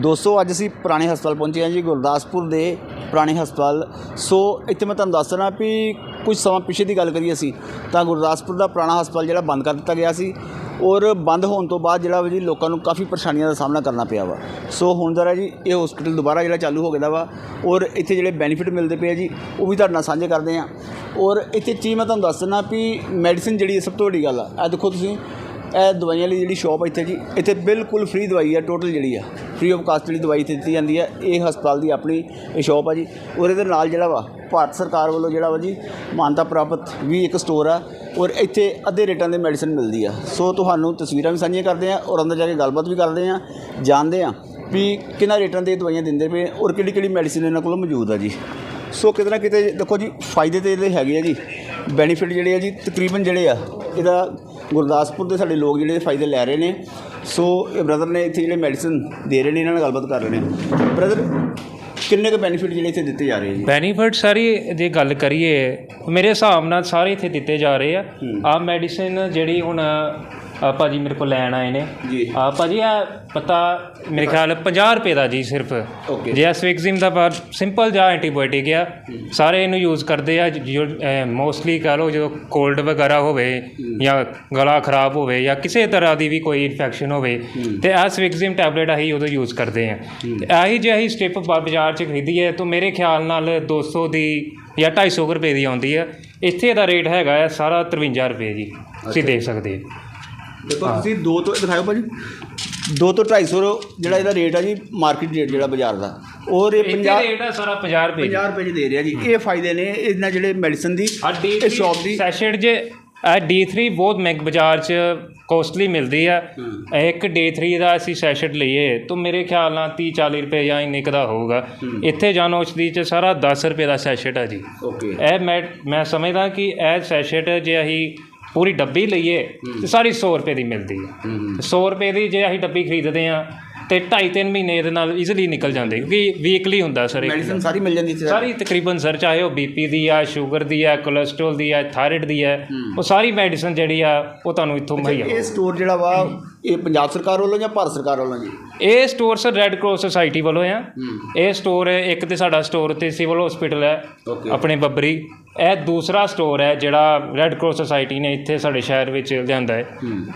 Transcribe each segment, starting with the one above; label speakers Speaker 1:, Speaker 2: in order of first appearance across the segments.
Speaker 1: ਦੋਸਤੋ, ਅੱਜ ਅਸੀਂ ਪੁਰਾਣੇ ਹਸਪਤਾਲ ਪਹੁੰਚੇ ਹਾਂ ਜੀ ਗੁਰਦਾਸਪੁਰ ਦੇ ਪੁਰਾਣੇ ਹਸਪਤਾਲ। ਸੋ, ਇੱਥੇ ਮੈਂ ਤੁਹਾਨੂੰ ਦੱਸ ਦੇਣਾ ਵੀ ਕੁਝ ਸਮਾਂ ਪਿੱਛੇ ਦੀ ਗੱਲ ਕਰੀਏ ਅਸੀਂ, ਤਾਂ ਗੁਰਦਾਸਪੁਰ ਦਾ ਪੁਰਾਣਾ ਹਸਪਤਾਲ ਜਿਹੜਾ ਬੰਦ ਕਰ ਦਿੱਤਾ ਗਿਆ ਸੀ ਔਰ ਬੰਦ ਹੋਣ ਤੋਂ ਬਾਅਦ ਜਿਹੜਾ ਵਾ ਜੀ ਲੋਕਾਂ ਨੂੰ ਕਾਫੀ ਪਰੇਸ਼ਾਨੀਆਂ ਦਾ ਸਾਹਮਣਾ ਕਰਨਾ ਪਿਆ ਵਾ। ਸੋ, ਹੁਣ ਜ਼ਰਾ ਜੀ ਇਹ ਹਸਪੀਟਲ ਦੁਬਾਰਾ ਜਿਹੜਾ ਚਾਲੂ ਹੋ ਗਿਆ ਵਾ ਔਰ ਇੱਥੇ ਜਿਹੜੇ ਬੈਨੀਫਿਟ ਮਿਲਦੇ ਪਏ ਆ ਜੀ, ਉਹ ਵੀ ਤੁਹਾਡੇ ਨਾਲ ਸਾਂਝੇ ਕਰਦੇ ਆ ਔਰ ਇੱਥੇ ਚੀਜ਼ ਮੈਂ ਤੁਹਾਨੂੰ ਦੱਸ ਦਿੰਦਾ ਵੀ ਮੈਡੀਸਿਨ ਜਿਹੜੀ ਹੈ ਸਭ ਤੋਂ ਵੱਡੀ ਗੱਲ ਆ। ਇਹ ਦੇਖੋ ਤੁਸੀਂ ਇਹ ਦਵਾਈਆਂ ਲਈ ਜਿਹੜੀ ਸ਼ਾਪ ਇੱਥੇ ਜੀ, ਇੱਥੇ ਬਿਲਕੁਲ ਫ੍ਰੀ ਦਵਾਈ ਹੈ ਟੋਟਲ ਜਿਹੜੀ ਆ। ਫ੍ਰੀ ਆਫ ਕਾਸਟ ਜਿਹੜੀ ਦਵਾਈ ਇੱਥੇ ਦਿੱਤੀ ਜਾਂਦੀ ਹੈ ਇਹ ਹਸਪਤਾਲ ਦੀ ਆਪਣੀ ਇਹ ਸ਼ਾਪ ਆ ਜੀ। ਔਰ ਇਹਦੇ ਨਾਲ ਜਿਹੜਾ ਵਾ, ਭਾਰਤ ਸਰਕਾਰ ਵੱਲੋਂ ਜਿਹੜਾ ਵਾ ਜੀ, ਮਾਨਤਾ ਪ੍ਰਾਪਤ ਵੀ ਇੱਕ ਸਟੋਰ ਆ, ਔਰ ਇੱਥੇ ਅੱਧੇ ਰੇਟਾਂ ਦੇ ਮੈਡੀਸਨ ਮਿਲਦੀ ਆ। ਸੋ ਤੁਹਾਨੂੰ ਤਸਵੀਰਾਂ ਵੀ ਸਾਂਝੀਆਂ ਕਰਦੇ ਆ, ਔਰ ਅੰਦਰ ਜਾ ਕੇ ਗੱਲਬਾਤ ਵੀ ਕਰਦੇ ਆ, ਜਾਣਦੇ ਆ ਵੀ ਕਿੰਨਾ ਰੇਟਾਂ ਦੇ ਦਵਾਈਆਂ ਦਿੰਦੇ ਪਏ ਔਰ ਕਿਹੜੀ ਕਿਹੜੀ ਮੈਡੀਸਨ ਇਹਨਾਂ ਕੋਲ ਮੌਜੂਦ ਆ ਜੀ। ਸੋ ਕਿਤੇ ਨਾ ਕਿਤੇ ਦੇਖੋ ਜੀ, ਫਾਇਦੇ ਤੇ ਇਹਦੇ ਹੈਗੇ ਆ ਜੀ ਬੈਨੀਫਿਟ ਜਿਹੜੇ ਆ ਜੀ, ਤਕਰੀਬਨ ਜਿਹੜੇ ਆ, ਇਹਦਾ ਗੁਰਦਾਸਪੁਰ ਦੇ ਸਾਡੇ ਲੋਕ ਜਿਹੜੇ ਫਾਇਦੇ ਲੈ ਰਹੇ ਨੇ। ਸੋ ਇਹ ਬ੍ਰਦਰ ਨੇ ਇੱਥੇ ਜਿਹੜੇ ਮੈਡੀਸਨ ਦੇ ਰਹੇ ਨੇ ਇਹਨਾਂ ਨਾਲ ਗੱਲਬਾਤ ਕਰ ਰਹੇ ਨੇ। ਬ੍ਰਦਰ ਕਿੰਨੇ ਕੁ ਬੈਨੀਫਿਟ ਜਿਹੜੇ ਇੱਥੇ ਦਿੱਤੇ ਜਾ ਰਹੇ ਜੀ
Speaker 2: ਬੈਨੀਫਿਟ ਸਾਰੀ ਜੇ ਗੱਲ ਕਰੀਏ ਮੇਰੇ ਹਿਸਾਬ ਨਾਲ ਸਾਰੇ ਇੱਥੇ ਦਿੱਤੇ ਜਾ ਰਹੇ ਆ। ਆ ਮੈਡੀਸਿਨ ਜਿਹੜੀ ਹੁਣ ਆ ਭਾਜੀ ਮੇਰੇ ਕੋਲ ਲੈਣ ਆਏ ਨੇ।
Speaker 1: ਜੀ।
Speaker 2: ਆ ਭਾਜੀ ਆ ਪਤਾ ਮੇਰੇ ਖਿਆਲ 50 ਰੁਪਏ ਦਾ ਜੀ ਸਿਰਫ।
Speaker 1: Okay.
Speaker 2: ਜੇ ਸਵਿਕਜ਼ਿਮ ਦਾ ਬਾਅਦ ਸਿੰਪਲ ਜਿਹਾ ਐਂਟੀਬਾਇਓਟਿਕ ਆ ਸਾਰੇ ਇਹਨੂੰ ਯੂਜ਼ ਕਰਦੇ ਆ ਜੋ ਮੋਸਟਲੀ ਕਹ ਲਓ ਜਦੋਂ ਕੋਲਡ ਵਗੈਰਾ ਹੋਵੇ ਜਾਂ ਗਲਾ ਖਰਾਬ ਹੋਵੇ ਜਾਂ ਕਿਸੇ ਤਰ੍ਹਾਂ ਦੀ ਵੀ ਕੋਈ ਇਨਫੈਕਸ਼ਨ ਹੋਵੇ ਤੇ ਆ ਸਵਿਕਜ਼ਿਮ ਟੈਬਲੇਟ ਅਸੀਂ ਉਦੋਂ ਯੂਜ਼ ਕਰਦੇ ਆ। ਤੇ ਆਹੀ ਜੇ ਅਸੀਂ ਸਟ੍ਰਿਪ ਬਾਜ਼ਾਰ 'ਚ ਖਰੀਦੀਏ ਤਾਂ ਮੇਰੇ ਖਿਆਲ ਨਾਲ 200 ਦੀ ਜਾਂ 250 ਕੁ ਰੁਪਏ ਦੀ ਆਉਂਦੀ ਆ। ਇੱਥੇ ਦਾ ਰੇਟ ਹੈਗਾ ਆ ਸਾਰਾ 53 ਰੁਪਏ ਜੀ। ਤੁਸੀਂ ਦੇਖ ਸਕਦੇ ਹੋ
Speaker 1: ਦੇਖੋ ਤੁਸੀਂ ਦੋ ਤੋਂ ਦਿਖਾਓ ਭਾਜੀ। ਦੋ ਤੋਂ 250 ਜਿਹੜਾ ਇਹਦਾ ਰੇਟ ਆ ਜੀ ਮਾਰਕੀਟ ਰੇਟ ਜਿਹੜਾ ਬਾਜ਼ਾਰ ਦਾ। ਔਰ ਇਹ 50
Speaker 2: ਇੱਥੇ ਰੇਟ ਆ ਸਾਰਾ 50 ਰੁਪਏ ਜੀ।
Speaker 1: 50 ਰੁਪਏ ਚ ਦੇ ਰਿਹਾ ਜੀ। ਇਹ ਫਾਇਦੇ ਨੇ ਇਹਨਾਂ ਜਿਹੜੇ ਮੈਡੀਸਨ ਦੀ ਇਹ ਸ਼ਾਪ ਦੀ
Speaker 2: ਸੈਸ਼ੇਟ ਜੇ ਆ D3 ਬਹੁਤ ਮਹਿੰਗ ਬਾਜ਼ਾਰ 'ਚ ਕੋਸਟਲੀ ਮਿਲਦੀ ਆ। ਇੱਕ D3 ਦਾ ਅਸੀਂ ਸੈਸ਼ੇਟ ਲਈਏ ਤਾਂ ਮੇਰੇ ਖਿਆਲ ਨਾਲ 30 40 ਰੁਪਏ ਜਾਂ ਇੰਨੇ ਕੁ ਦਾ ਹੋਊਗਾ। ਇੱਥੇ ਜਾਨ ਔਸ਼ਧੀ 'ਚ ਸਾਰਾ 10 ਰੁਪਏ ਦਾ ਸੈਸ਼ੇਟ ਆ ਜੀ।
Speaker 1: ਓਕੇ
Speaker 2: ਇਹ ਮੈਂ ਮੈਂ ਸਮਝਦਾ ਕਿ ਇਹ ਸੈਸ਼ੇਟ ਜੇ ਅਸੀਂ ਪੂਰੀ ਡੱਬੀ ਲਈਏ ਤੇ ਸਾਰੀ 100 ਰੁਪਏ ਦੀ ਮਿਲਦੀ ਹੈ 100 ਰੁਪਏ ਦੀ ਜੇ ਅਸੀਂ ਡੱਬੀ ਖਰੀਦਦੇ ਆ ਤੇ 2.5 3 ਮਹੀਨੇ ਇਹਦੇ ਨਾਲ ਈਜ਼ੀਲੀ ਨਿਕਲ ਜਾਂਦੇ ਕਿਉਂਕਿ ਵੀਕਲੀ ਹੁੰਦਾ ਸਰ
Speaker 1: ਮੈਡੀਸਨ ਸਾਰੀ ਮਿਲ ਜਾਂਦੀ ਇੱਥੇ
Speaker 2: ਸਾਰੀ ਤਕਰੀਬਨ ਸਰ ਚਾਹੇ ਉਹ ਬੀਪੀ ਦੀ ਆ ਸ਼ੂਗਰ ਦੀ ਆ ਕੋਲੇਸਟ੍ਰੋਲ ਦੀ ਆ ਥਾਇਰਾਇਡ ਦੀ ਆ ਉਹ ਸਾਰੀ ਮੈਡੀਸਨ ਜਿਹੜੀ ਆ ਉਹ ਤੁਹਾਨੂੰ ਇੱਥੋਂ ਮੁਹੱਈਆ
Speaker 1: ਇਹ ਸਟੋਰ ਜਿਹੜਾ ਵਾ ਇਹ ਪੰਜਾਬ ਸਰਕਾਰ ਵੱਲੋਂ ਜਾਂ ਭਾਰਤ ਸਰਕਾਰ ਵੱਲੋਂ ਜੀ?
Speaker 2: ਇਹ store sir red cross society ਵੱਲੋਂ ਆ। ਇਹ ਸਟੋਰ ਇੱਕ ਤੇ ਸਾਡਾ ਸਟੋਰ ਤੇ ਸਿਵਲ ਹਸਪੀਟਲ ਹੈ. ਆਪਣੇ ਬੱਬਰੀ। ਇਹ ਦੂਸਰਾ ਸਟੋਰ ਹੈ ਜਿਹੜਾ ਰੈੱਡ ਕ੍ਰਾਸ ਸੁਸਾਇਟੀ ਨੇ ਇੱਥੇ ਸਾਡੇ ਸ਼ਹਿਰ ਵਿੱਚ ਲਿਆਂਦਾ ਹੈ।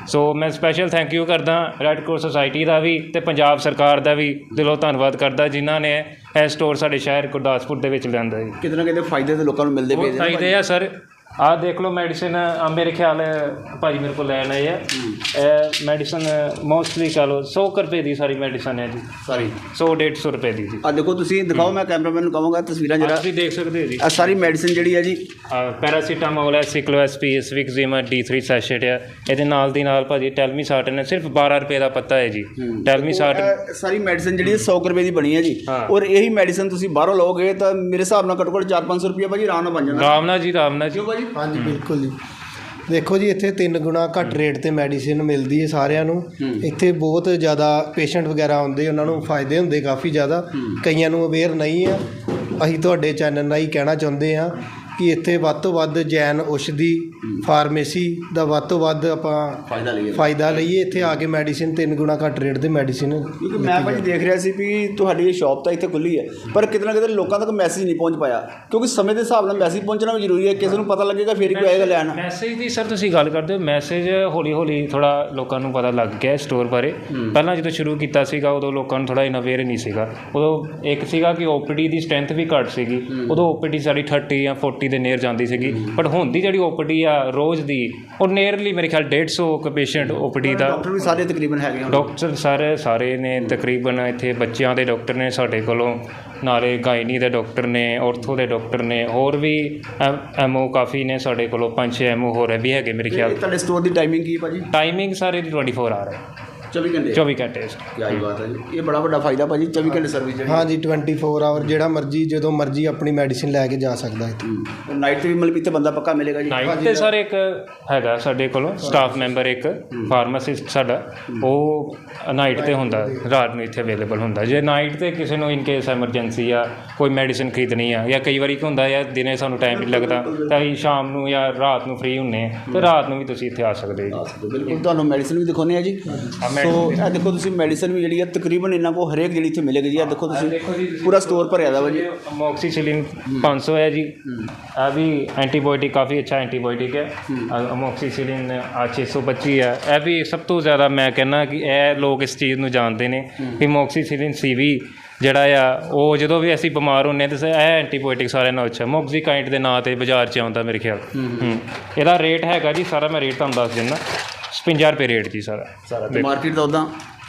Speaker 2: ਸੋ ਮੈਂ ਸਪੈਸ਼ਲ ਥੈਂਕ ਯੂ ਕਰਦਾ ਰੈੱਡ ਕ੍ਰਾਸ ਸੁਸਾਇਟੀ ਦਾ ਵੀ ਤੇ ਪੰਜਾਬ ਸਰਕਾਰ ਦਾ ਵੀ ਦਿਲੋਂ ਧੰਨਵਾਦ ਕਰਦਾ ਜਿਨ੍ਹਾਂ ਨੇ ਇਹ ਸਟੋਰ ਸਾਡੇ ਸ਼ਹਿਰ ਗੁਰਦਾਸਪੁਰ ਦੇ ਵਿੱਚ ਲਿਆਂਦਾ ਹੈ।
Speaker 1: ਕਿਤੇ ਨਾ ਕਿਤੇ ਫਾਇਦੇ ਤੇ ਲੋਕਾਂ ਨੂੰ ਮਿਲਦੇ ਪਏ ਨਾ।
Speaker 2: ਫਾਇਦੇ ਆ ਸਰ। ਆਹ ਦੇਖ ਲਓ ਮੈਡੀਸਿਨ ਆ ਮੇਰੇ ਖਿਆਲ ਭਾਜੀ ਮੇਰੇ ਕੋਲ ਲੈਣ ਆਏ ਆ। ਇਹ ਮੈਡੀਸਿਨ ਮੋਸਟਲੀ ਕਹ ਲਓ 100 ਕੁ ਰੁਪਏ ਦੀ ਸਾਰੀ ਮੈਡੀਸਿਨ ਹੈ ਜੀ।
Speaker 1: ਸਾਰੀ?
Speaker 2: 100 150 ਰੁਪਏ ਦੀ ਜੀ।
Speaker 1: ਆ ਦੇਖੋ ਤੁਸੀਂ ਦਿਖਾਓ ਮੈਂ ਕੈਮਰਾਮੈਨ ਨੂੰ ਕਹਾਂਗਾ ਤਸਵੀਰਾਂ ਜਿਹੜਾ
Speaker 2: ਤੁਸੀਂ ਦੇਖ ਸਕਦੇ ਹੋ ਜੀ।
Speaker 1: ਆ ਸਾਰੀ ਮੈਡੀਸਨ ਜਿਹੜੀ ਹੈ ਜੀ।
Speaker 2: ਪੈਰਾਸੀਟਾਮੋਲ ਹੈ ਸਿਕਲੋ ਐਸਪੀ ਸਵਿਕਜ਼ੀਮ D3 ਸੈਸ਼ੇਟ ਹੈ। ਇਹਦੇ ਨਾਲ ਦੀ ਨਾਲ ਭਾਜੀ ਟੈਲਮੀਸਾਟ ਨੇ ਸਿਰਫ 12 ਰੁਪਏ ਦਾ ਪੱਤਾ ਹੈ ਜੀ। ਟੈਲਮੀਸਾਟ
Speaker 1: ਇਹ ਸਾਰੀ ਮੈਡੀਸਨ ਜਿਹੜੀ 100 ਕੁ ਰੁਪਏ ਦੀ ਬਣੀ ਹੈ ਜੀ। ਔਰ ਇਹੀ ਮੈਡੀਸਨ ਤੁਸੀਂ ਬਾਹਰੋਂ ਲਓਗੇ ਤਾਂ ਮੇਰੇ ਹਿਸਾਬ ਨਾਲ ਘੱਟੋ ਘੱਟ 4-500 ਰੁਪਏ ਭਾਜੀ ਆਰਾਮ ਨਾਲ ਬਣ ਜਾਂਦਾ।
Speaker 2: ਰਾਮਨਾ ਜੀ ਰਾਮਨਾ ਜੀ।
Speaker 1: ਭਾਜੀ
Speaker 3: ਹਾਂਜੀ ਬਿਲਕੁਲ ਜੀ। ਦੇਖੋ ਜੀ ਇੱਥੇ ਤਿੰਨ ਗੁਣਾ ਘੱਟ ਰੇਟ ਤੇ ਮੈਡੀਸਿਨ ਮਿਲਦੀ ਹੈ ਸਾਰਿਆਂ ਨੂੰ। ਇੱਥੇ ਬਹੁਤ ਜ਼ਿਆਦਾ ਪੇਸ਼ੈਂਟ ਵਗੈਰਾ ਆਉਂਦੇ ਉਹਨਾਂ ਨੂੰ ਫਾਇਦੇ ਹੁੰਦੇ ਕਾਫੀ ਜ਼ਿਆਦਾ। ਕਈਆਂ ਨੂੰ ਅਵੇਅਰ ਨਹੀਂ ਆ। ਅਸੀਂ ਤੁਹਾਡੇ ਚੈਨਲ ਰਾਹੀਂ ਕਹਿਣਾ ਚਾਹੁੰਦੇ ਆ ਕਿ ਇੱਥੇ ਵੱਧ ਤੋਂ ਵੱਧ ਜੈਨ ਔਸ਼ਧੀ ਫਾਰਮੇਸੀ ਦਾ ਵੱਧ ਤੋਂ ਵੱਧ ਆਪਾਂ
Speaker 1: ਫਾਇਦਾ ਲਈਏ।
Speaker 3: ਫਾਇਦਾ ਲਈਏ। ਇੱਥੇ ਆ ਕੇ ਮੈਡੀਸਿਨ ਤਿੰਨ ਗੁਣਾ ਘੱਟ ਰੇਟ ਤੇ ਮੈਡੀਸਿਨ
Speaker 1: ਕਿਉਂਕਿ ਮੈਂ ਭਾਜੀ ਦੇਖ ਰਿਹਾ ਸੀ ਵੀ ਤੁਹਾਡੀ ਇਹ ਸ਼ਾਪ ਤਾਂ ਇੱਥੇ ਖੁੱਲੀ ਹੈ ਪਰ ਕਿਤੇ ਨਾ ਕਿਤੇ ਲੋਕਾਂ ਤੱਕ ਮੈਸੇਜ ਨਹੀਂ ਪਹੁੰਚ ਪਾਇਆ। ਕਿਉਂਕਿ ਸਮੇਂ ਦੇ ਹਿਸਾਬ ਨਾਲ ਮੈਸੇਜ ਪਹੁੰਚਣਾ ਵੀ ਜ਼ਰੂਰੀ ਹੈ ਕਿਸੇ ਨੂੰ ਪਤਾ ਲੱਗੇਗਾ ਫਿਰ ਹੀ ਕੋਈ ਆਏਗਾ ਲੈਣ।
Speaker 2: ਮੈਸੇਜ ਦੀ ਸਰ ਤੁਸੀਂ ਗੱਲ ਕਰਦੇ ਹੋ ਮੈਸੇਜ ਹੌਲੀ ਹੌਲੀ ਥੋੜਾ ਲੋਕਾਂ ਨੂੰ ਪਤਾ ਲੱਗ ਗਿਆ ਸਟੋਰ ਬਾਰੇ। ਪਹਿਲਾਂ ਜਦੋਂ ਸ਼ੁਰੂ ਕੀਤਾ ਸੀਗਾ ਉਦੋਂ ਲੋਕਾਂ ਨੂੰ ਥੋੜਾ ਇਨੋਵੇਅਰ ਨਹੀਂ ਸੀਗਾ। ਉਦੋਂ ਇੱਕ ਸੀਗਾ ਕਿ ਓਪੀਡੀ ਦੀ ਸਟਰੈਂਥ ਵੀ ਘੱਟ ਸੀਗੀ। ਉਦੋਂ ਓਪੀਡੀ ਸਾਡੀ 30 ਜਾਂ 40 ਦੇ ਨੇਰ ਜਾਂਦੀ ਸੀਗੀ ਬਟ ਹੁਣ ਦੀ ਜਿਹੜੀ ਓਪੀਡੀ ਆ ਰੋਜ਼ ਦੀ ਉਹ ਨੀਅਰਲੀ ਮੇਰੇ ਖਿਆਲ 150 ਕੁ ਪੇਸ਼ੈਂਟ ਓਪੀਡੀ ਦਾ।
Speaker 1: ਡਾਕਟਰ ਵੀ ਸਾਰੇ ਤਕਰੀਬਨ ਹੈਗੇ
Speaker 2: ਡਾਕਟਰ ਸਾਰੇ ਸਾਰੇ ਨੇ ਤਕਰੀਬਨ ਇੱਥੇ ਬੱਚਿਆਂ ਦੇ ਡਾਕਟਰ ਨੇ ਸਾਡੇ ਕੋਲੋਂ ਨਾਲੇ ਗਾਇਨੀ ਦੇ ਡਾਕਟਰ ਨੇ ਔਰਥੋ ਦੇ ਡਾਕਟਰ ਨੇ ਹੋਰ ਵੀ ਐਮਓ ਕਾਫੀ ਨੇ ਸਾਡੇ ਕੋਲੋਂ ਪੰਜ ਛੇ ਐਮਓ ਹੋਰ ਵੀ ਹੈਗੇ ਮੇਰੇ ਖਿਆਲ।
Speaker 1: ਤੁਹਾਡੇ ਸਟੋਰ ਦੀ ਟਾਈਮਿੰਗ ਕੀ ਹੈ ਭਾਜੀ?
Speaker 2: ਟਾਈਮਿੰਗ ਸਾਰੇ ਦੀ 24 ਆਰ ਹੈ
Speaker 1: 24 ਘੰਟੇ?
Speaker 2: 24 ਘੰਟੇ।
Speaker 1: ਕੀ ਆਈ ਬਾਤ ਹੈ ਜੀ। ਇਹ ਬੜਾ ਵੱਡਾ ਫਾਇਦਾ ਭਾਜੀ 24 ਘੰਟੇ ਸਰਵਿਸ ਜਿਹੜੀ।
Speaker 3: ਹਾਂਜੀ 24 ਆਵਰ ਜਿਹੜਾ ਮਰਜ਼ੀ ਜਦੋਂ ਮਰਜ਼ੀ ਆਪਣੀ ਮੈਡੀਸਿਨ ਲੈ ਕੇ ਜਾ ਸਕਦਾ ਇੱਥੇ।
Speaker 1: ਨਾਈਟ ਤੇ ਵੀ ਮਤਲਬ ਇੱਥੇ ਬੰਦਾ ਪੱਕਾ ਮਿਲੇਗਾ ਜੀ?
Speaker 2: ਨਾਈਟ ਤੇ ਸਰ ਇੱਕ ਹੈਗਾ ਸਾਡੇ ਕੋਲੋਂ ਸਟਾਫ ਮੈਂਬਰ ਇੱਕ ਫਾਰਮਾਸਿਸਟ ਸਾਡਾ। ਉਹ ਨਾਈਟ ਤੇ ਹੁੰਦਾ ਰਾਤ ਨੂੰ ਇੱਥੇ ਅਵੇਲੇਬਲ ਹੁੰਦਾ। ਜੇ ਨਾਈਟ ਤੇ ਕਿਸੇ ਨੂੰ ਇਨ ਕੇਸ ਐਮਰਜੈਂਸੀ ਆ ਕੋਈ ਮੈਡੀਸਿਨ ਖਰੀਦਣੀ ਆ ਜਾਂ ਕਈ ਵਾਰੀ ਕੀ ਹੁੰਦਾ ਯਾਰ ਦਿਨੇ ਸਾਨੂੰ ਟਾਈਮ ਨਹੀਂ ਲੱਗਦਾ। ਤਾਂ ਅਸੀਂ ਸ਼ਾਮ ਨੂੰ ਜਾਂ ਰਾਤ ਨੂੰ ਫ੍ਰੀ ਹੁੰਨੇ ਆ ਤੇ ਰਾਤ ਨੂੰ ਵੀ ਤੁਸੀਂ ਇੱਥੇ ਆ ਸਕਦੇ ਹੋ ਜੀ।
Speaker 1: ਬਿਲਕੁਲ। ਤੁਹਾਨੂੰ ਮੈਡੀਸਿਨ ਵੀ ਦਿਖਾਉਣੀ ਹੈ ਜੀ।
Speaker 2: ਆ
Speaker 1: ਸੋ ਇਹ ਦੇਖੋ ਤੁਸੀਂ ਮੈਡੀਸਨ ਵੀ ਜਿਹੜੀ ਹੈ ਤਕਰੀਬਨ ਇਹਨਾਂ ਕੋ ਹਰੇਕ ਜਿਹੜੀ ਇੱਥੇ ਮਿਲੇਗੀ ਜੀ ਇਹ ਦੇਖੋ ਤੁਸੀਂ ਪੂਰਾ ਸਟੋਰ ਭਰਿਆ ਦਾ ਵਾ ਜੀ।
Speaker 2: ਅਮੋਕਸੀਸਿਲਿਨ 500 ਹੈ ਜੀ। ਆ ਵੀ ਐਂਟੀਬਾਇਓਟਿਕ ਕਾਫੀ ਅੱਛਾ ਐਂਟੀਬਾਇਓਟਿਕ ਹੈ। ਅਮੋਕਸੀਸਿਲਿਨ ਆ 625 ਹੈ। ਇਹ ਵੀ ਸਭ ਤੋਂ ਜ਼ਿਆਦਾ ਮੈਂ ਕਹਿੰਦਾ ਕਿ ਇਹ ਲੋਕ ਇਸ ਚੀਜ਼ ਨੂੰ ਜਾਣਦੇ ਨੇ ਕਿ ਮੋਕਸੀਸਿਲਿਨ ਸੀਵੀ ਜਿਹੜਾ ਆ ਉਹ ਜਦੋਂ ਵੀ ਅਸੀਂ ਬਿਮਾਰ ਹੁੰਨੇ ਤੇ ਇਹ ਐਂਟੀਬਾਇਓਟਿਕ ਸਾਰਿਆਂ ਨਾਲੋਂ ਅੱਛਾ। ਮੋਕਸੀਕਾਈਂਟ ਦੇ ਨਾਂ ਤੇ ਬਾਜ਼ਾਰ 'ਚ ਆਉਂਦਾ ਮੇਰੇ ਖਿਆਲ। ਹੂੰ। ਇਹਦਾ ਰੇਟ ਹੈਗਾ ਜੀ ਸਾਰਾ ਮੈਂ ਰੇਟ ਤੁਹਾਨੂੰ ਦੱਸ ਦਿੰਦਾ। 56 ਰੁਪਏ ਰੇਟ ਜੀ ਸਾਰਾ।
Speaker 1: ਸਾਰਾ। ਤੇ ਮਾਰਕੀਟ ਦਾ ਉਦਾਂ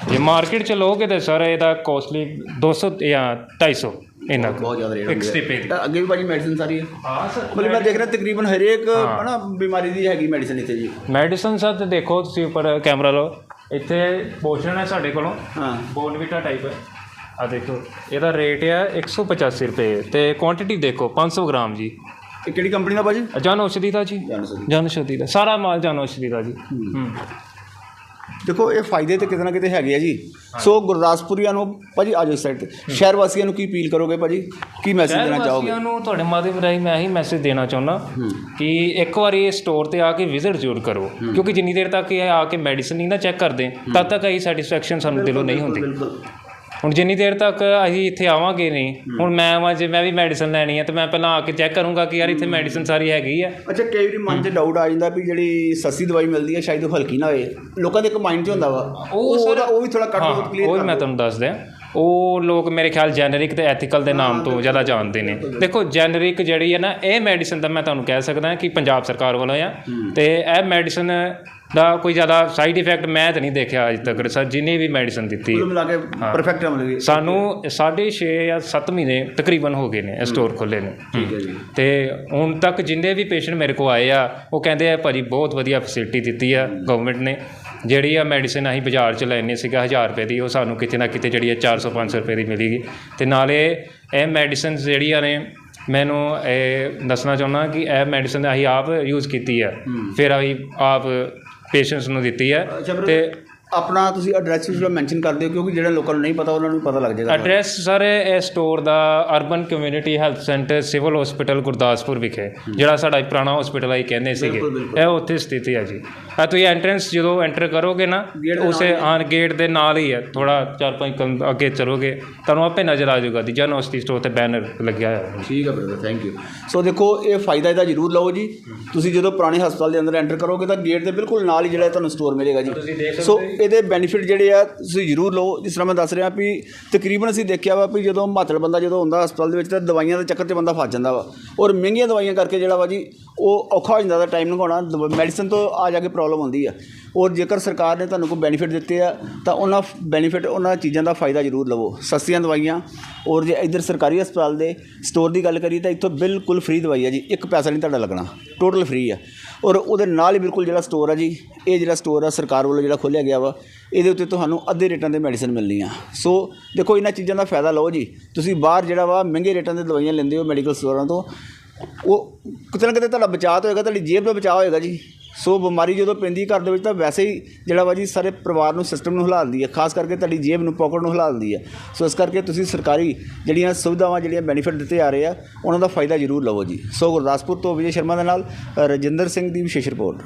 Speaker 2: ਜੇ ਮਾਰਕੀਟ 'ਚ ਲਓਗੇ ਤੇ ਸਰ ਇਹਦਾ ਕੋਸਟਲੀ 200 ਜਾਂ 250 ਇੰਨਾ ਕੁ।
Speaker 1: ਬਹੁਤ ਜ਼ਿਆਦਾ ਰੇਟ
Speaker 2: ਇੱਕ ਸਟਿਪੇ ਦੀ
Speaker 1: ਤਾਂ ਅੱਗੇ ਵੀ ਭਾਜੀ ਮੈਡੀਸਨ ਸਾਰੀ ਹੈ
Speaker 2: ਹਾਂ ਸਰ
Speaker 1: ਮਤਲਬ ਮੈਂ ਦੇਖ ਰਿਹਾ ਤਕਰੀਬਨ ਹਰੇਕ ਹਨਾ ਬਿਮਾਰੀ ਦੀ ਹੈਗੀ ਮੈਡੀਸਨ ਇੱਥੇ ਜੀ।
Speaker 2: ਮੈਡੀਸਨ ਸਰ ਤੇ ਦੇਖੋ ਤੁਸੀਂ ਉੱਪਰ ਕੈਮਰਾ ਲਓ। ਇੱਥੇ ਪੋਸ਼ਨ ਹੈ ਸਾਡੇ ਕੋਲੋਂ।
Speaker 1: ਹਾਂ।
Speaker 2: ਬੋਨਵੀਟਾ ਟਾਈਪ ਹੈ। ਆ ਦੇਖੋ ਇਹਦਾ ਰੇਟ ਹੈ 185 ਰੁਪਏ। ਤੇ ਕੁਆਂਟੀਟੀ ਦੇਖੋ 500 ਗ੍ਰਾਮ ਜੀ।
Speaker 1: ਇਹ ਕਿਹੜੀ ਕੰਪਨੀ ਦਾ ਭਾਜੀ?
Speaker 2: ਜਨ ਔਸ਼ਧੀ ਦਾ ਜੀ। ਜਨ ਔਸ਼ਧੀ। ਦਾ। ਸਾਰਾ ਮਾਲ ਜਨ ਔਸ਼ਧੀ ਦਾ ਜੀ। ਹੂੰ।
Speaker 1: ਦੇਖੋ ਇਹ ਫਾਇਦੇ ਤੇ ਕਿਤੇ ਨਾ ਕਿਤੇ ਹੈਗੇ ਆ ਜੀ। ਸੋ ਗੁਰਦਾਸਪੁਰੀਆਂ ਨੂੰ ਭਾਜੀ ਆਜੋ ਇਸ ਸਾਈਡ ਤੇ। ਸ਼ਹਿਰ ਵਾਸੀਆਂ ਨੂੰ ਕੀ ਅਪੀਲ ਕਰੋਗੇ ਭਾਜੀ? ਕੀ ਮੈਸੇਜ ਦੇਣਾ ਚਾਹੋਗੇ?
Speaker 2: ਵਾਸੀਆਂ ਨੂੰ ਤੁਹਾਡੇ ਮਾਧਿਅਮ ਰਾਹੀਂ ਮੈਂ ਇਹੀ ਮੈਸੇਜ ਦੇਣਾ ਚਾਹੁੰਦਾ ਕਿ ਇੱਕ ਵਾਰੀ ਇਹ ਸਟੋਰ ਤੇ ਆ ਕੇ ਵਿਜ਼ਿਟ ਜ਼ਰੂਰ ਕਰੋ। ਕਿਉਂਕਿ ਜਿੰਨੀ ਦੇਰ ਤੱਕ ਇਹ ਆ ਕੇ ਮੈਡੀਸਨ ਨਹੀਂ ਨਾ ਚੈੱਕ ਕਰਦੇ ਤਦ ਤੱਕ ਇਹ ਸੈਟੀਸਫੈਕਸ਼ਨ ਸਾਨੂੰ ਦਿਲੋਂ ਨਹੀਂ ਹੁੰਦੀ।
Speaker 1: ਬਿਲਕੁਲ।
Speaker 2: ਹੁਣ ਜਿੰਨੀ ਦੇਰ ਤੱਕ ਅਸੀਂ ਇੱਥੇ ਆਵਾਂਗੇ ਨਹੀਂ ਹੁਣ ਮੈਂ ਆਵਾਂ ਜੇ ਮੈਂ ਵੀ ਮੈਡੀਸਨ ਲੈਣੀ ਹੈ ਤੇ ਮੈਂ ਪਹਿਲਾਂ ਆ ਕੇ ਚੈੱਕ ਕਰੂੰਗਾ ਕਿ ਯਾਰ ਇੱਥੇ ਮੈਡੀਸਨ ਸਾਰੀ ਹੈਗੀ ਆ।
Speaker 1: ਅੱਛਾ ਕਈ ਵਾਰੀ ਮਨ 'ਚ ਡਾਊਟ ਆ ਜਾਂਦਾ ਵੀ ਜਿਹੜੀ ਸਸਤੀ ਦਵਾਈ ਮਿਲਦੀ ਹੈ ਸ਼ਾਇਦ ਉਹ ਹਲਕੀ ਨਾ ਹੋਏ। ਲੋਕਾਂ ਦੇ ਇੱਕ ਮਾਈਂਡ 'ਚ ਹੁੰਦਾ ਵਾ। ਉਹ ਉਹਦਾ ਉਹ ਵੀ ਥੋੜਾ ਕੱਟ ਕਲੀਅਰ
Speaker 2: ਉਹ ਵੀ ਮੈਂ ਤੁਹਾਨੂੰ ਦੱਸ ਦਿਆਂ ਉਹ ਲੋਕ ਮੇਰੇ ਖਿਆਲ ਜੈਨਰਿਕ ਤੇ ਐਥੀਕਲ ਦੇ ਨਾਮ ਤੋਂ ਜ਼ਿਆਦਾ ਜਾਣਦੇ ਨੇ। ਦੇਖੋ ਜੈਨਰਿਕ ਜਿਹੜੀ ਹੈ ਨਾ ਇਹ ਮੈਡੀਸਨ ਦਾ ਮੈਂ ਤੁਹਾਨੂੰ ਕਹਿ ਸਕਦਾ ਕਿ ਪੰਜਾਬ ਸਰਕਾਰ ਵੱਲੋਂ ਆ। ਤੇ ਇਹ ਮੈਡੀਸਨ ਦਾ ਕੋਈ ਜ਼ਿਆਦਾ ਸਾਈਡ ਇਫੈਕਟ ਮੈਂ ਤਾਂ ਨਹੀਂ ਦੇਖਿਆ ਅਜੇ ਤੱਕ ਸਰ ਜਿੰਨੀ ਵੀ ਮੈਡੀਸਨ ਦਿੱਤੀ।
Speaker 1: ਕੁੱਲ ਮਿਲਾ ਕੇ ਪਰਫੈਕਟ ਮਿਲ ਗਈ
Speaker 2: ਸਾਨੂੰ 6.5 ਜਾਂ 7 ਮਹੀਨੇ ਤਕਰੀਬਨ ਹੋ ਗਏ ਨੇ ਇਹ ਸਟੋਰ ਖੁੱਲੇ ਨੇ।
Speaker 1: ਠੀਕ ਹੈ ਜੀ।
Speaker 2: ਤੇ ਹੁਣ ਤੱਕ ਜਿੰਨੇ ਵੀ ਪੇਸ਼ੈਂਟ ਮੇਰੇ ਕੋ ਆਏ ਆ ਉਹ ਕਹਿੰਦੇ ਆ ਭਾਜੀ ਬਹੁਤ ਵਧੀਆ ਫੈਸਿਲਿਟੀ ਦਿੱਤੀ ਆ ਗਵਰਨਮੈਂਟ ਨੇ। ਜਿਹੜੀ ਆ ਮੈਡੀਸਿਨ ਅਸੀਂ ਬਾਜ਼ਾਰ 'ਚ ਲੈਣੀ ਸੀਗਾ 1000 ਰੁਪਏ ਦੀ ਉਹ ਸਾਨੂੰ ਕਿਤੇ ਨਾ ਕਿਤੇ ਜਿਹੜੀ ਆ 400 500 ਰੁਪਏ ਦੀ ਮਿਲੀਗੀ। ਤੇ ਨਾਲੇ ਇਹ ਮੈਡੀਸਿਨ ਜਿਹੜੀਆਂ ਨੇ ਮੈਨੂੰ ਇਹ ਦੱਸਣਾ ਚਾਹੁੰਦਾ ਕਿ ਇਹ ਮੈਡੀਸਿਨ ਅਸੀਂ ਆਪ ਯੂਜ਼ ਕੀਤੀ ਆ। ਫਿਰ ਅਸੀਂ ਆਪ ਪੇਸ਼ੈਂਟਸ ਨੂੰ ਦਿੱਤੀ
Speaker 1: ਫਿਰ
Speaker 2: ਤੇ
Speaker 1: ਆਪਣਾ ਤੁਸੀਂ ਐਡਰੈਸ ਵੀ ਮੈਂਸ਼ਨ ਕਰ ਦਿਓ ਕਿਉਂਕਿ ਜਿਹੜੇ ਲੋਕਾਂ ਨੂੰ ਨਹੀਂ ਪਤਾ ਉਹਨਾਂ ਨੂੰ ਪਤਾ ਲੱਗ ਜਾਏਗਾ
Speaker 2: ਐਡਰੈਸ ਸਰ ਇਹ ਸਟੋਰ ਦਾ urban community health centre civil hospital Gurdaspur ਵਿਖੇ ਜਿਹੜਾ ਸਾਡਾ ਪੁਰਾਣਾ ਹਸਪੀਟਲ ਆਈ ਕਹਿੰਦੇ ਸੀਗੇ। ਇਹ ਉੱਥੇ ਸਥਿਤ ਹੈ ਜੀ। ਆ ਤੁਸੀਂ ਐਂਟਰੈਂਸ ਜਦੋਂ ਐਂਟਰ ਕਰੋਗੇ ਨਾ ਉਸੇ ਆਨ ਗੇਟ ਦੇ ਨਾਲ ਹੀ ਹੈ ਥੋੜਾ 4-5 ਕਦਮ ਅੱਗੇ ਚਲੋਗੇ ਤੁਹਾਨੂੰ ਆਪੇ ਨਜ਼ਰ ਆ ਜਾਊਗਾ ਦੀ ਜਨ ਔਸ਼ਧੀ ਸਟੋਰ ਤੇ ਬੈਨਰ ਲੱਗਿਆ ਹੋਇਆ ਹੈ
Speaker 1: ਠੀਕ ਹੈ ਬ੍ਰਦਰ ਥੈਂਕ ਯੂ ਸੋ ਦੇਖੋ ਇਹ ਫਾਇਦਾ ਇਹਦਾ ਜ਼ਰੂਰ ਲਓ ਜੀ। ਤੁਸੀਂ ਜਦੋਂ ਪੁਰਾਣੇ ਹਸਪਤਾਲ ਦੇ ਅੰਦਰ ਐਂਟਰ ਕਰੋਗੇ ਤਾਂ ਗੇਟ ਦੇ ਬਿਲਕੁਲ ਨਾਲ ਹੀ ਜਿਹੜਾ ਤੁਹਾਨੂੰ ਸਟੋਰ ਮਿਲੇਗਾ ਜੀ। ਸੋ ਇਹਦੇ ਬੈਨੀਫਿਟ ਜਿਹੜੇ ਆ, ਤੁਸੀਂ ਜ਼ਰੂਰ ਲਓ। ਜਿਸ ਤਰ੍ਹਾਂ ਮੈਂ ਦੱਸ ਰਿਹਾ ਵੀ ਤਕਰੀਬਨ ਅਸੀਂ ਦੇਖਿਆ ਵਾ ਵੀ ਜਦੋਂ ਮਾਤੜ ਬੰਦਾ ਜਦੋਂ ਹੁੰਦਾ ਹਸਪਤਾਲ ਦੇ ਵਿੱਚ ਤਾਂ ਦਵਾਈਆਂ ਦੇ ਚੱਕਰ 'ਚ ਬੰਦਾ ਫਸ ਜਾਂਦਾ ਵਾ। ਔਰ ਮਹਿੰਗੀਆਂ ਦਵਾਈਆਂ ਕਰਕੇ ਜਿਹੜਾ ਵਾ ਜੀ, ਉਹ ਔਖਾ ਹੋ ਜਾਂਦਾ ਦਾ ਟਾਈਮ ਲੰਘਾਉਣਾ ਮੈਡੀਸਨ ਤੋਂ ਆ ਜਾ ਕੇ ਪ੍ਰੋਬਲਮ ਆਉਂਦੀ ਆ। ਔਰ ਜੇਕਰ ਸਰਕਾਰ ਨੇ ਤੁਹਾਨੂੰ ਕੋਈ ਬੈਨੀਫਿਟ ਦਿੱਤੇ ਆ, ਤਾਂ ਉਹਨਾਂ ਬੈਨੀਫਿਟ ਉਹਨਾਂ ਚੀਜ਼ਾਂ ਦਾ ਫਾਇਦਾ ਜ਼ਰੂਰ ਲਵੋ। ਸਸਤੀਆਂ ਦਵਾਈਆਂ, ਔਰ ਜੇ ਇੱਧਰ ਸਰਕਾਰੀ ਹਸਪਤਾਲ ਦੇ ਸਟੋਰ ਦੀ ਗੱਲ ਕਰੀਏ ਤਾਂ ਇੱਥੋਂ ਬਿਲਕੁਲ ਫ੍ਰੀ ਦਵਾਈ ਆ ਜੀ। ਇੱਕ ਪੈਸਾ ਨਹੀਂ ਤੁਹਾਡਾ ਲੱਗਣਾ। ਟੋਟਲ ਫ੍ਰੀ ਆ। ਔਰ ਉਹਦੇ ਨਾਲ ਹੀ ਬਿਲਕੁਲ ਜਿਹੜਾ ਸਟੋਰ ਆ ਜੀ, ਇਹ ਜਿਹੜਾ ਸਟੋਰ ਆ ਸਰਕਾਰ ਵੱਲੋਂ ਜਿਹੜਾ ਖੋਲ੍ਹਿਆ ਗਿਆ ਵਾ, ਇਹਦੇ ਉੱਤੇ ਤੁਹਾਨੂੰ ਅੱਧੇ ਰੇਟਾਂ ਦੇ ਮੈਡੀਸਨ ਮਿਲਣੀ ਆ ਸੋ ਦੇਖੋ ਇਹਨਾਂ ਚੀਜ਼ਾਂ ਦਾ ਫਾਇਦਾ ਲਓ ਜੀ, ਤੁਸੀਂ ਬਾਹਰ ਜਿਹੜਾ ਵਾ ਮਹਿੰਗੇ ਰੇਟਾਂ 'ਤੇ ਦਵਾਈਆਂ ਲੈਂਦੇ ਹੋ ਮੈਡੀਕਲ ਸਟੋਰਾਂ ਤੋਂ, ਉਹ ਕਿਤੇ ਨਾ ਕਿਤੇ ਤੁਹਾਡਾ ਬਚਾਅ ਤਾਂ ਹੋਏਗਾ, ਤੁਹਾਡੀ ਜੇਬ ਦਾ ਬਚਾਅ ਹੋਏਗਾ ਜੀ। ਸੋ ਬਿਮਾਰੀ ਜਦੋਂ ਪੈਂਦੀ ਘਰ ਦੇ ਵਿੱਚ ਤਾਂ ਵੈਸੇ ਹੀ ਜਿਹੜਾ ਵਾ ਜੀ ਸਾਰੇ ਪਰਿਵਾਰ ਨੂੰ ਸਿਸਟਮ ਨੂੰ ਹਿਲਾ ਹੈ, ਖਾਸ ਕਰਕੇ ਤੁਹਾਡੀ ਜੇਬ ਨੂੰ ਪਾਕਟ ਨੂੰ ਹਿਲਾ ਹੈ। ਸੋ ਇਸ ਕਰਕੇ ਤੁਸੀਂ ਸਰਕਾਰੀ ਜਿਹੜੀਆਂ ਸੁਵਿਧਾਵਾਂ, ਜਿਹੜੀਆਂ ਬੈਨੀਫਿਟ ਦਿੱਤੇ ਆ ਰਹੇ ਆ, ਉਹਨਾਂ ਦਾ ਫਾਇਦਾ ਜ਼ਰੂਰ ਲਵੋ ਜੀ। ਸੋ ਗੁਰਦਾਸਪੁਰ ਤੋਂ ਵਿਜੇ ਸ਼ਰਮਾ ਦੇ ਨਾਲ, ਰਜਿੰਦਰ ਸਿੰਘ ਦੀ ਵਿਸ਼ੇਸ਼ ਰਿਪੋਰਟ।